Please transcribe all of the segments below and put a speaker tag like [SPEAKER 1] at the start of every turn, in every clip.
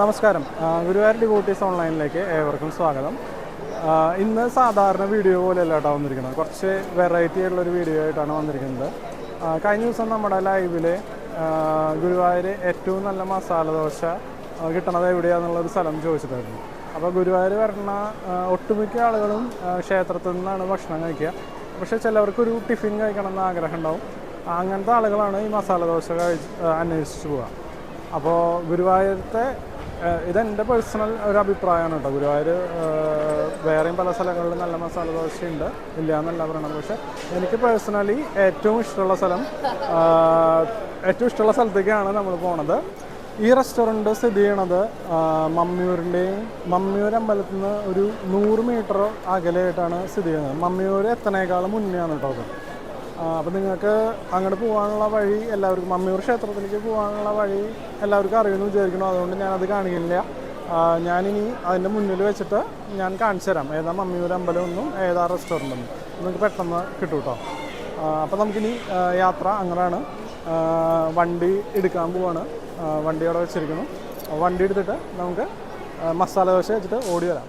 [SPEAKER 1] നമസ്കാരം. ഗുരുവായൂർ ഡിവോട്ടീസ് ഓൺലൈനിലേക്ക് ഏവർക്കും സ്വാഗതം. ഇന്ന് സാധാരണ വീഡിയോ പോലെയല്ല കേട്ടോ വന്നിരിക്കുന്നത്. കുറച്ച് വെറൈറ്റി ഒരു വീഡിയോ ആയിട്ടാണ് വന്നിരിക്കുന്നത്. കഴിഞ്ഞ ദിവസം നമ്മുടെ ലൈവിൽ ഗുരുവായൂർ ഏറ്റവും നല്ല മസാല ദോശ കിട്ടണത് എവിടെയാണെന്നുള്ളൊരു സ്ഥലം ചോദിച്ചിട്ടായിരുന്നു. അപ്പോൾ ഗുരുവായൂർ വരണ ഒട്ടുമിക്ക ആളുകളും ക്ഷേത്രത്തിൽ നിന്നാണ് ഭക്ഷണം കഴിക്കുക. പക്ഷേ ചിലവർക്കൊരു ടിഫിൻ കഴിക്കണം എന്ന് ആഗ്രഹം ഉണ്ടാവും അങ്ങനത്തെ ആളുകളാണ് ഈ മസാല ദോശ കഴിച്ച് അന്വേഷിച്ച് പോവുക. അപ്പോൾ ഗുരുവായൂരത്തെ ഇതെന്റെ പേഴ്സണൽ ഒരു അഭിപ്രായമാണ് കേട്ടോ. ഗുരുവായൂർ വേറെയും പല സ്ഥലങ്ങളിലും നല്ല മസാല ദോശയുണ്ട്. ഇല്ല എന്നല്ല പറയണത്. പക്ഷേ എനിക്ക് പേഴ്സണലി ഏറ്റവും ഇഷ്ടമുള്ള സ്ഥലം ഏറ്റവും ഇഷ്ടമുള്ള സ്ഥലത്തേക്കാണ് നമ്മൾ പോണത്. ഈ റെസ്റ്റോറന്റ് സ്ഥിതി ചെയ്യണത് മമ്മിയൂരിന്റെയും മമ്മിയൂർ അമ്പലത്തിൽ നിന്ന് ഒരു നൂറ് മീറ്റർ അകലെയായിട്ടാണ് സ്ഥിതി ചെയ്യുന്നത്. മമ്മിയൂർ എത്തനേക്കാളും മുന്നെയാണ് കേട്ടോ അത്. അപ്പോൾ നിങ്ങൾക്ക് അങ്ങോട്ട് പോകാനുള്ള വഴി എല്ലാവർക്കും മമ്മിയൂർ ക്ഷേത്രത്തിലേക്ക് പോകാനുള്ള വഴി എല്ലാവർക്കും അറിയുമെന്ന് വിചാരിക്കുന്നു. അതുകൊണ്ട് ഞാനത് കാണിക്കുന്നില്ല. ഞാനിനി അതിന്റെ മുന്നിൽ വെച്ചിട്ട് ഞാൻ കാണിച്ചു തരാം. ഏതാ മമ്മിയൂർ അമ്പലം എന്നും ഏതാ റെസ്റ്റോറന്റ് എന്നും. നിങ്ങൾക്ക് പെട്ടെന്ന് കിട്ടും കേട്ടോ അപ്പോൾ നമുക്കിനി യാത്ര അങ്ങനെയാണ് വണ്ടി എടുക്കാൻ പോവാണ്. ആ, വണ്ടി അവിടെ വെച്ചിരിക്കുന്നു വണ്ടി എടുത്തിട്ട് നമുക്ക് മസാല ദോശ വെച്ചിട്ട് ഓടി വരാം.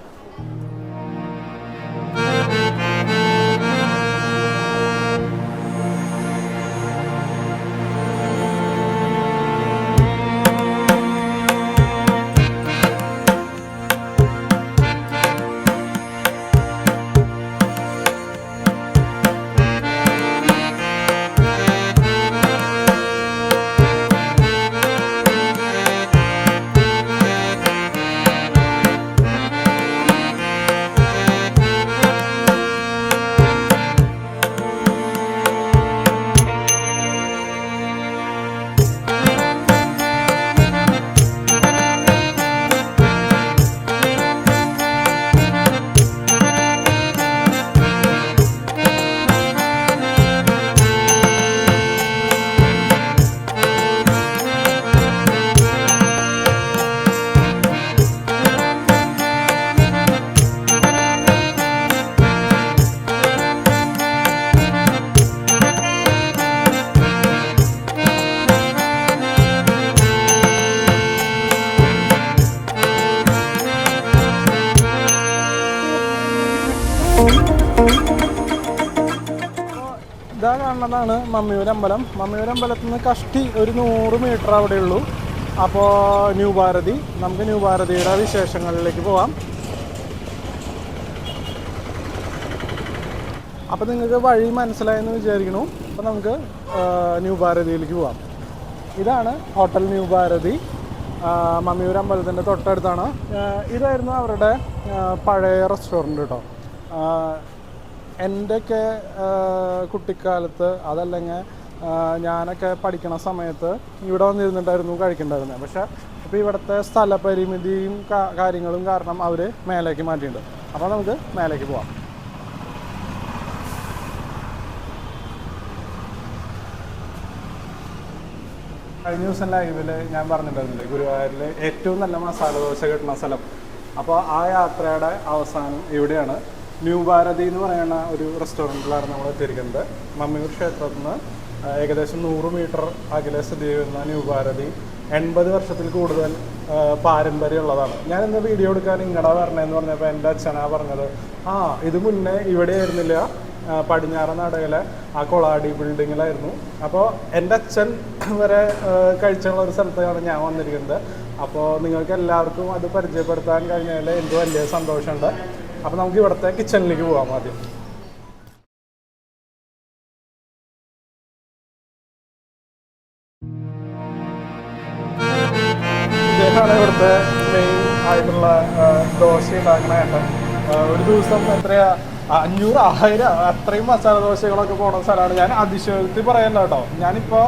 [SPEAKER 1] ഇതാ കാണുന്നതാണ് മമ്മിയൂർ അമ്പലത്തിൽ നിന്ന് കഷ്ടി ഒരു നൂറ് മീറ്റർ അവിടെ ഉള്ളൂ. അപ്പോൾ ന്യൂ ഭാരതി നമുക്ക് ന്യൂ ഭാരതിയുടെ വിശേഷങ്ങളിലേക്ക് പോവാം. അപ്പോൾ നിങ്ങൾക്ക് വഴി മനസ്സിലായെന്ന് വിചാരിക്കണു അപ്പോൾ നമുക്ക് ന്യൂ ഭാരതിയിലേക്ക് പോവാം. ഇതാണ് ഹോട്ടൽ ന്യൂ ഭാരതി മമ്മിയൂരമ്പലത്തിന്റെ തൊട്ടടുത്താണ്. ഇതായിരുന്നു അവരുടെ പഴയ റെസ്റ്റോറന്റ് കേട്ടോ. എന്റെയൊക്കെ കുട്ടിക്കാലത്ത് അതല്ലെങ്കിൽ ഞാനൊക്കെ പഠിക്കണ സമയത്ത് ഇവിടെ വന്നിരുന്നിട്ടായിരുന്നു കഴിക്കണ്ടായിരുന്നത് പക്ഷേ ഇപ്പോൾ ഇവിടുത്തെ സ്ഥലപരിമിതിയും കാര്യങ്ങളും കാരണം അവർ മേലേക്ക് മാറ്റിയിട്ടുണ്ട് അപ്പോൾ നമുക്ക് മേലേക്ക് പോവാം. കഴിഞ്ഞ ദിവസം ലൈവിൽ ഞാൻ പറഞ്ഞിട്ടുണ്ടായിരുന്നില്ലേ ഗുരുവായൂരിൽ ഏറ്റവും നല്ല മസാല ദോശ കിട്ടുന്ന സ്ഥലം. അപ്പോൾ ആ യാത്രയുടെ അവസാനം ഇവിടെയാണ്. ന്യൂ ഭാരതി എന്ന് പറയുന്ന ഒരു റെസ്റ്റോറന്റിലാണ് നമ്മൾ എത്തിയിരിക്കുന്നത്. മമ്മിയൂർ ക്ഷേത്രത്തിൽ നിന്ന് ഏകദേശം നൂറ് മീറ്റർ അകലെ സ്ഥിതി ചെയ്യുന്ന ന്യൂ ഭാരതി എൺപത് വർഷത്തിൽ കൂടുതൽ പാരമ്പര്യമുള്ളതാണ്. ഞാൻ ഇന്ന് വീഡിയോ എടുക്കാൻ ഇങ്ങടാ വരണേന്ന് പറഞ്ഞപ്പോൾ എന്റെ അച്ഛനാ പറഞ്ഞത് ആ ഇത് മുന്നേ ഇവിടെ ആയിരുന്നില്ല നടയിലെ ആ കൊളാടി ബിൽഡിങ്ങിലായിരുന്നു അപ്പോൾ എന്റെ അച്ഛൻ വരെ കഴിച്ചുള്ള ഒരു സ്ഥലത്താണ് ഞാൻ വന്നിരിക്കുന്നത്. അപ്പോൾ നിങ്ങൾക്ക് എല്ലാവർക്കും അത് പരിചയപ്പെടുത്താൻ കഴിഞ്ഞാൽ എനിക്ക് വലിയ സന്തോഷമുണ്ട്. അപ്പോൾ നമുക്ക് ഇവിടുത്തെ കിച്ചണിലേക്ക് പോകാം ആദ്യം. ഇദ്ദേഹമാണ് ഇവിടുത്തെ മെയിൻ ആയിട്ടുള്ള ദോശ ഉണ്ടാക്കുന്ന ഏട്ടൻ ഒരു ദിവസം എത്രയാ? അഞ്ഞൂറ് ആയിരം അത്രയും മസാല ദോശകളൊക്കെ പോണ സ്ഥലമാണ്. ഞാൻ അതിശയത്തിൽ പറയല്ല കേട്ടോ. ഞാനിപ്പോൾ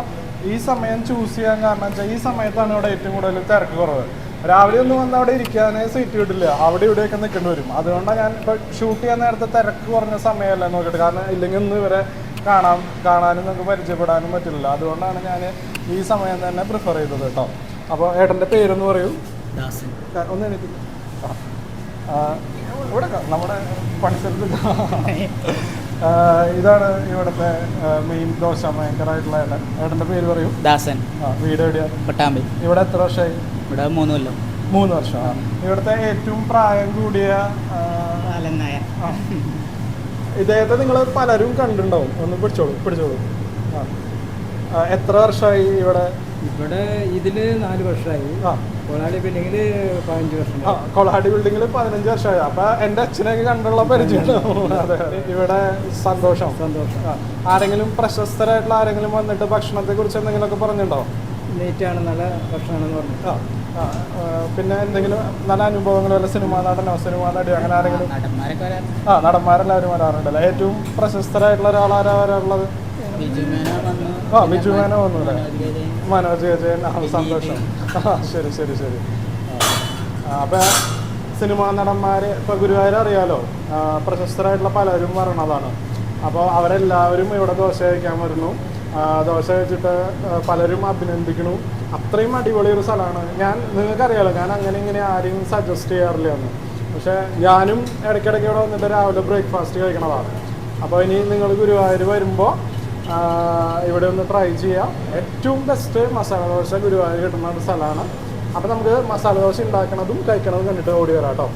[SPEAKER 1] ഈ സമയം ചൂസ് ചെയ്യാൻ കാരണം വെച്ചാൽ ഈ സമയത്താണ് ഇവിടെ ഏറ്റവും കൂടുതൽ തിരക്ക് കുറവ്. രാവിലെ ഒന്നും വന്ന് അവിടെ ഇരിക്കാനേ സീറ്റ് കിട്ടില്ല അവിടെ ഇവിടെയൊക്കെ നിൽക്കേണ്ടി വരും. അതുകൊണ്ടാണ് ഞാൻ ഇപ്പൊ ഷൂട്ട് ചെയ്യാൻ നേരത്തെ തിരക്ക് കുറഞ്ഞ സമയമല്ല നോക്കിയിട്ട്. കാരണം ഇല്ലെങ്കിൽ ഇന്ന് ഇവരെ കാണാൻ കാണാനും നമുക്ക് പരിചയപ്പെടാനും പറ്റില്ല അതുകൊണ്ടാണ് ഞാൻ ഈ സമയം തന്നെ പ്രിഫർ ചെയ്തത് കേട്ടോ. അപ്പോൾ ഏട്ടന്റെ പേരൊന്ന് പറയൂ. ഒന്ന് എനിക്ക് ഇവിടെ നമ്മുടെ പണിസ്ഥലത്ത് ഇതാണ് ഇവിടുത്തെ മെയിൻ ദോശ ഭയങ്കരമായിട്ടുള്ള ഏട്ടൻ. ഏട്ടന്റെ പേര് പറയൂ.
[SPEAKER 2] ദാസൻ.
[SPEAKER 1] വീട് എവിടെയാണ്
[SPEAKER 2] പട്ടാമ്പി.
[SPEAKER 1] ഇവിടെ എത്ര വർഷമായി
[SPEAKER 2] ഇവിടെ മൂന്ന് കൊല്ലം.
[SPEAKER 1] മൂന്ന് വർഷം. ആ. ഇവിടുത്തെ ഏറ്റവും പ്രായം കൂടിയ ആ,
[SPEAKER 2] നാലെണ്ണായ
[SPEAKER 1] ആ. ഇദ്ദേഹത്തെ നിങ്ങൾ പലരും കണ്ടിട്ടുണ്ടാവും. ഒന്ന് പിടിച്ചോളൂ പിടിച്ചോളൂ. ആ. ആ, എത്ര വർഷമായി ഇവിടെ?
[SPEAKER 2] ഇവിടെ ഇതിൽ നാല് വർഷമായി.
[SPEAKER 1] ആ.
[SPEAKER 2] കൊളാടി ബിൽഡിങ്ങിൽ പതിനഞ്ച് വർഷം
[SPEAKER 1] ആ കൊളാടി ബിൽഡിങ്ങിൽ പതിനഞ്ച് വർഷമായി. അപ്പൊ എന്റെ അച്ഛനെയൊക്കെ കണ്ടുള്ള പരിചയം അതെ ഇവിടെ സന്തോഷം.
[SPEAKER 2] സന്തോഷം.
[SPEAKER 1] ആ. ആരെങ്കിലും പ്രശസ്തരായിട്ടുള്ള ആരെങ്കിലും വന്നിട്ട് ഭക്ഷണത്തെ കുറിച്ച് എന്തെങ്കിലുമൊക്കെ പറഞ്ഞിട്ടുണ്ടോ?
[SPEAKER 2] ലേറ്റാണ് നല്ല ഭക്ഷണമാണെന്ന് പറഞ്ഞു.
[SPEAKER 1] ആ, പിന്നെ എന്തെങ്കിലും നല്ല അനുഭവങ്ങൾ വല്ല സിനിമാ നടനോ സിനിമാ നടിയോ അങ്ങനെ ആരെങ്കിലും? ആ നടന്മാരെല്ലാവരും വരാറുണ്ടല്ലേ? ഏറ്റവും പ്രശസ്തരായിട്ടുള്ള ഒരാളാരാ വരാറുള്ളത്?
[SPEAKER 2] ബിജു മേനോൻ
[SPEAKER 1] ആ ബിജു മേനോ വന്നു അല്ലേ?
[SPEAKER 2] മനോജ്
[SPEAKER 1] വിജയൻ സന്തോഷം. ആ ശരി ശരി ശരി. അപ്പൊ സിനിമാ നടന്മാര് ഇപ്പൊ ഗുരുവായൂർ അറിയാലോ? പ്രശസ്തരായിട്ടുള്ള പലരും വരണതാണ്. അപ്പോൾ അവരെല്ലാവരും ഇവിടെ ദോശ കഴിക്കാൻ വരുന്നു. ദോശ കഴിച്ചിട്ട് പലരും അഭിനന്ദിക്കണു അത്രയും അടിപൊളി ഒരു സ്ഥലമാണ്. ഞാൻ നിങ്ങൾക്കറിയാലോ ഞാൻ അങ്ങനെ ഇങ്ങനെ ആരെയും സജസ്റ്റ് ചെയ്യാറില്ല എന്ന് പക്ഷേ ഞാനും ഇടയ്ക്കിടയ്ക്ക് ഇവിടെ വന്നിട്ട് രാവിലെ ബ്രേക്ക്ഫാസ്റ്റ് കഴിക്കണതാണ് അപ്പോൾ ഇനി നിങ്ങൾ ഗുരുവായൂർ വരുമ്പോൾ ഇവിടെ ഒന്ന് ട്രൈ ചെയ്യാം. ഏറ്റവും ബെസ്റ്റ് മസാല ദോശ ഗുരുവായൂർ കിട്ടുന്ന ഒരു സ്ഥലമാണ്. അപ്പോൾ നമുക്ക് മസാല ദോശ ഉണ്ടാക്കണതും കഴിക്കണതും കണ്ടിട്ട് ഓടി വരാം കേട്ടോ.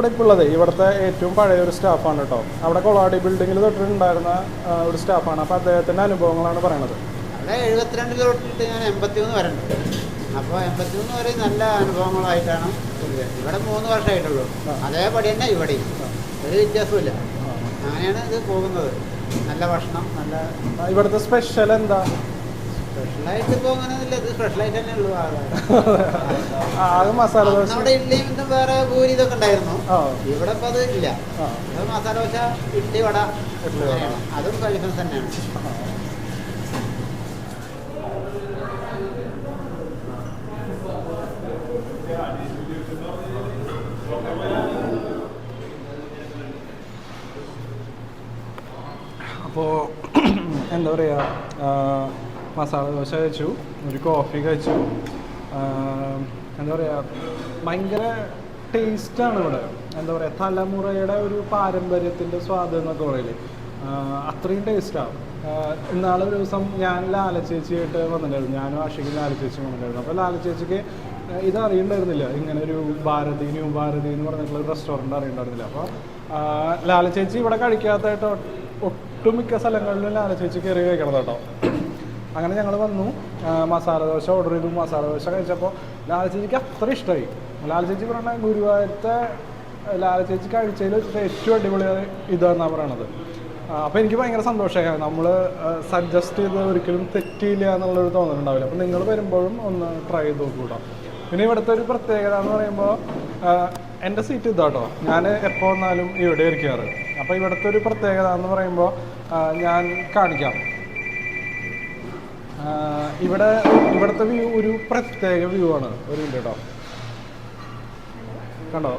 [SPEAKER 1] കൂടെ ഇപ്പോൾ ഉള്ളത് ഇവിടുത്തെ ഏറ്റവും പഴയ ഒരു സ്റ്റാഫാണ് കേട്ടോ. അവിടെ കൊളാടി ബിൽഡിങ്ങിൽ തൊട്ടിട്ടുണ്ടായിരുന്ന ഒരു സ്റ്റാഫാണ്. അപ്പോൾ അദ്ദേഹത്തിന്റെ അനുഭവങ്ങളാണ് പറയണത്.
[SPEAKER 3] അവിടെ എഴുപത്തിരണ്ട് തൊട്ടിട്ട് ഞാൻ എൺപത്തിമൂന്ന് വരെ ഉണ്ട്. അപ്പോൾ എൺപത്തിമൂന്ന് വരെ നല്ല അനുഭവങ്ങളായിട്ടാണ്. ഇവിടെ മൂന്ന് വർഷമായിട്ടുള്ളൂ. അതേപടി തന്നെ ഇവിടെ ഒരു വ്യത്യാസമില്ല അങ്ങനെയാണ് ഇത് പോകുന്നത്. നല്ല ഭക്ഷണം നല്ല
[SPEAKER 1] ഇവിടുത്തെ സ്പെഷ്യൽ എന്താ?
[SPEAKER 3] സ്പെഷ്യലായിട്ട് ഇപ്പോൾ ഇത് സ്പെഷ്യലായിട്ട് തന്നെ ഉള്ളൂ
[SPEAKER 1] ആ, അത് മസാല ദോശ.
[SPEAKER 3] നമ്മുടെ ഇഡ്ഡലിയും ഇതും വേറെ പൂരി ഇതൊക്കെ ഉണ്ടായിരുന്നു. ഇവിടെ അത് ഇല്ല. മസാല ദോശ ഇഡ്ഡലി വട. അതും തന്നെയാണ്.
[SPEAKER 1] അപ്പോൾ എന്താ പറയുക മസാല ദോശ കഴിച്ചു ഒരു കോഫി കഴിച്ചു. എന്താ പറയുക ഭയങ്കര ടേസ്റ്റാണ് ഇവിടെ. എന്താ പറയുക തലമുറയുടെ ഒരു പാരമ്പര്യത്തിന്റെ സ്വാദ് എന്നൊക്കെ പറയില്ലേ? അത്രയും ടേസ്റ്റാണ് ഇന്നാളെ ഒരു ദിവസം ഞാൻ ലാല ചേച്ചിയായിട്ട് വന്നിട്ടുണ്ടായിരുന്നു. ഞാനും ആഷിക്കും ലാല വന്നിട്ടുണ്ടായിരുന്നു. അപ്പോൾ ലാല ചേച്ചിക്ക് ഇത് അറിയണ്ടായിരുന്നില്ല. ഇങ്ങനെ ഒരു ഭാരതി ന്യൂ ഭാരതി എന്ന് പറഞ്ഞിട്ടുള്ള ഒരു റെസ്റ്റോറന്റ് അറിയണ്ടായിരുന്നില്ല. അപ്പോൾ ലാല ചേച്ചി ഇവിടെ കഴിക്കാത്തതായിട്ട് ഒട്ടുമിക്ക സ്ഥലങ്ങളിലും ലാല ചേച്ചി കയറി കഴിക്കണം കേട്ടോ അങ്ങനെ ഞങ്ങൾ വന്നു. മസാല ദോശ ഓർഡർ ചെയ്തു. മസാല ദോശ കഴിച്ചപ്പോൾ ലാൽ ചേച്ചിക്ക് അത്ര ഇഷ്ടമായി ലാൽ ചേച്ചി പറഞ്ഞ ഗുരുവായൂരത്തെ ലാൽ ചേച്ചി കഴിച്ചതിൽ ഏറ്റവും അടിപൊളി ഇതാണെന്നാണ് പറയണത്. അപ്പോൾ എനിക്ക് ഭയങ്കര സന്തോഷമായി. നമ്മൾ സജസ്റ്റ് ചെയ്ത് ഒരിക്കലും തെറ്റിയില്ല എന്നുള്ളൊരു തോന്നലുണ്ടാവില്ല. അപ്പോൾ നിങ്ങൾ വരുമ്പോഴും ഒന്ന് ട്രൈ ചെയ്ത് നോക്കൂട്ടോ. പിന്നെ ഇവിടുത്തെ ഒരു പ്രത്യേകത എന്ന് പറയുമ്പോൾ എന്റെ സീറ്റ് ഇതാട്ടോ. ഞാൻ എപ്പോൾ വന്നാലും ഇവിടെ ഇരിക്കാറ്. അപ്പോൾ ഇവിടുത്തെ ഒരു പ്രത്യേകത എന്ന് പറയുമ്പോൾ ഞാൻ കാണിക്കാം. ഇവിടെ ഇവിടുത്തെ വ്യൂ ഒരു പ്രത്യേക വ്യൂ ആണ്. ഒരു മിനിറ്റ് കേട്ടോ കണ്ടോ?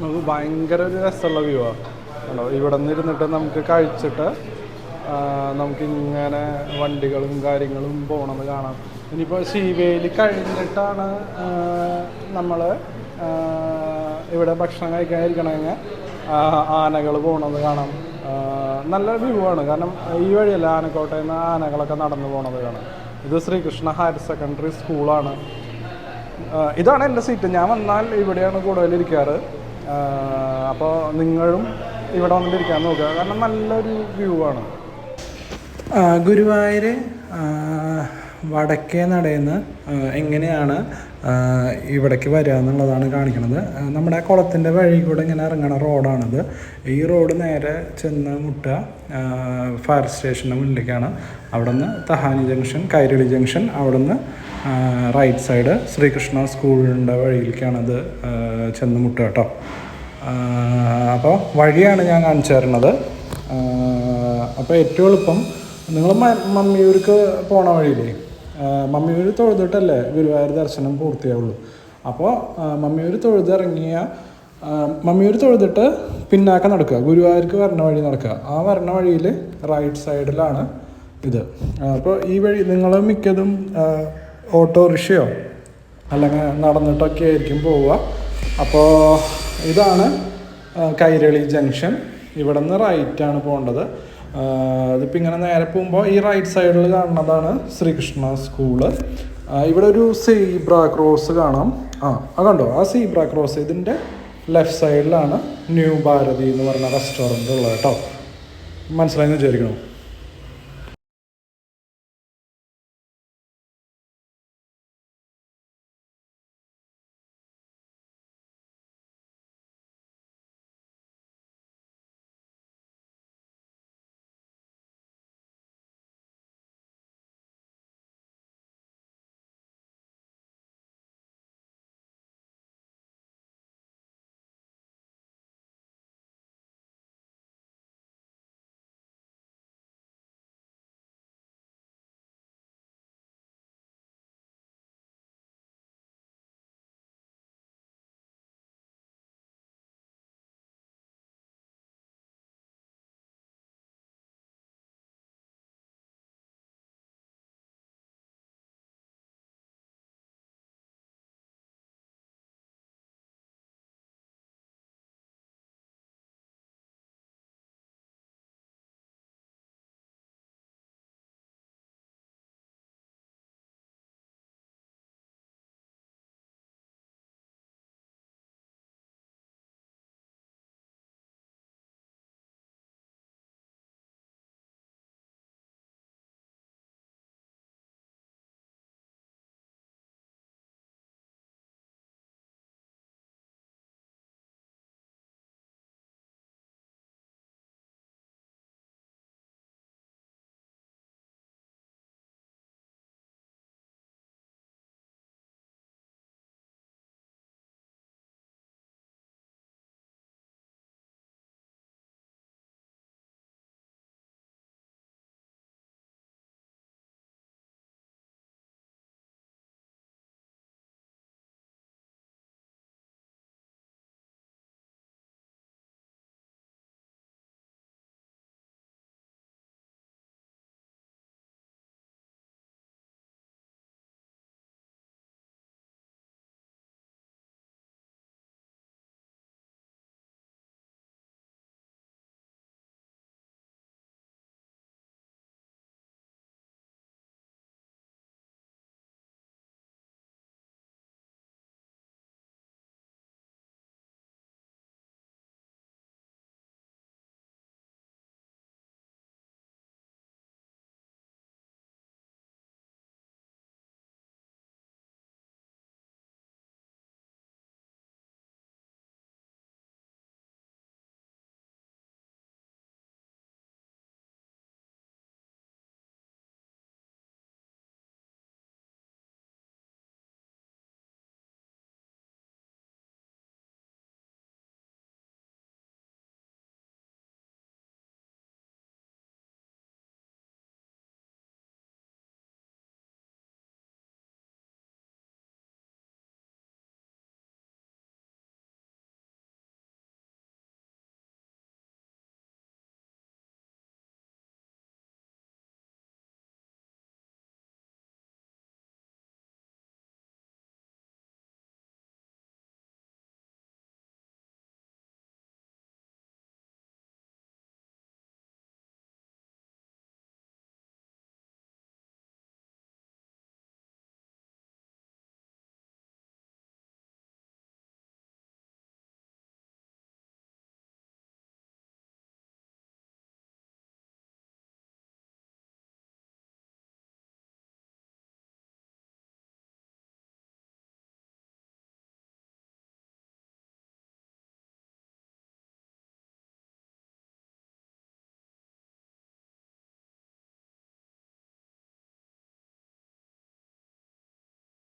[SPEAKER 1] നമുക്ക് ഭയങ്കര ഒരു രസമുള്ള വ്യൂ ആണ് കണ്ടോ? ഇവിടെ നിന്ന് ഇരുന്നിട്ട് നമുക്ക് കഴിച്ചിട്ട് നമുക്കിങ്ങനെ വണ്ടികളും കാര്യങ്ങളും പോകണമെന്ന് കാണാം. ഇനിയിപ്പോൾ ശീവേലി കഴിഞ്ഞിട്ടാണ് നമ്മൾ ഇവിടെ ഭക്ഷണം കഴിക്കാനിരിക്കണമെങ്കിൽ ആനകൾ പോകണമെന്ന് കാണാം. നല്ല വ്യൂ ആണ് കാരണം ഈ വഴിയല്ല ആനക്കോട്ടയിൽ നിന്ന് ആനകളൊക്കെ നടന്നു പോകുന്നത് കാണാം ഇത് ശ്രീകൃഷ്ണ ഹയർ സെക്കൻഡറി സ്കൂളാണ് ഇതാണ് എന്റെ സീറ്റ് ഞാൻ വന്നാൽ ഇവിടെയാണ് കൂടുതൽ ഇരിക്കാറ്. അപ്പോൾ നിങ്ങളും ഇവിടെ വന്നിട്ടിരിക്കാൻ നോക്കുക. കാരണം നല്ലൊരു വ്യൂ ആണ് ഗുരുവായൂർ വടക്കേ നടയെന്ന് എങ്ങനെയാണ് ഇവിടേക്ക് വരിക എന്നുള്ളതാണ് കാണിക്കുന്നത്. നമ്മുടെ കുളത്തിന്റെ വഴി കൂടെ ഇങ്ങനെ ഇറങ്ങണ റോഡാണിത്. ഈ റോഡ് നേരെ ചെന്ന് മുട്ട ഫയർ സ്റ്റേഷന്റെ മുന്നിലേക്കാണ്. അവിടെ നിന്ന് തഹാനി ജംഗ്ഷൻ കൈരളി ജംഗ്ഷൻ അവിടെ നിന്ന് റൈറ്റ് സൈഡ് ശ്രീകൃഷ്ണ സ്കൂളിന്റെ വഴിയിലേക്കാണത് ചെന്ന് മുട്ട കേട്ടോ. അപ്പോൾ വഴിയാണ് ഞാൻ കാണിച്ചു തരുന്നത്. അപ്പോൾ ഏറ്റവും എളുപ്പം നിങ്ങൾ മമ്മിയൂർക്ക് പോണ വഴിയില്ലേ? ആ, മമ്മിയൂർ തൊഴുതിട്ടല്ലേ ഗുരുവായൂർ ദർശനം പൂർത്തിയാവുള്ളൂ. അപ്പോൾ മമ്മിയൂർ തൊഴുതിറങ്ങിയ മമ്മി മമ്മിയൂർ തൊഴുതിട്ട് പിന്നാക്കം നടക്കുക ഗുരുവായൂർക്ക് വരണ വഴി നടക്കുക. ആ വരണ വഴിയിൽ റൈറ്റ് സൈഡിലാണ് ഇത്. അപ്പോൾ ഈ വഴി നിങ്ങൾ മിക്കതും ഓട്ടോറിക്ഷയോ അല്ലെങ്കിൽ നടന്നിട്ടൊക്കെ ആയിരിക്കും പോവുക. അപ്പോൾ ഇതാണ് കൈരളി ജംഗ്ഷൻ. ഇവിടെ നിന്ന് റൈറ്റാണ് പോകേണ്ടത്. ഇതിപ്പോൾ ഇങ്ങനെ നേരെ പോകുമ്പോൾ ഈ റൈറ്റ് സൈഡിൽ കാണുന്നതാണ് ശ്രീകൃഷ്ണ സ്കൂൾ ഇവിടെ ഒരു സീബ്ര ക്രോസ് കാണാം. ആ അത് കണ്ടോ? ആ സീബ്ര ക്രോസ് ഇതിന്റെ ലെഫ്റ്റ് സൈഡിലാണ് ന്യൂ ഭാരതി എന്ന് പറഞ്ഞ റെസ്റ്റോറന്റ് ഉള്ളത് കേട്ടോ. മനസ്സിലായെന്ന് വിചാരിക്കണം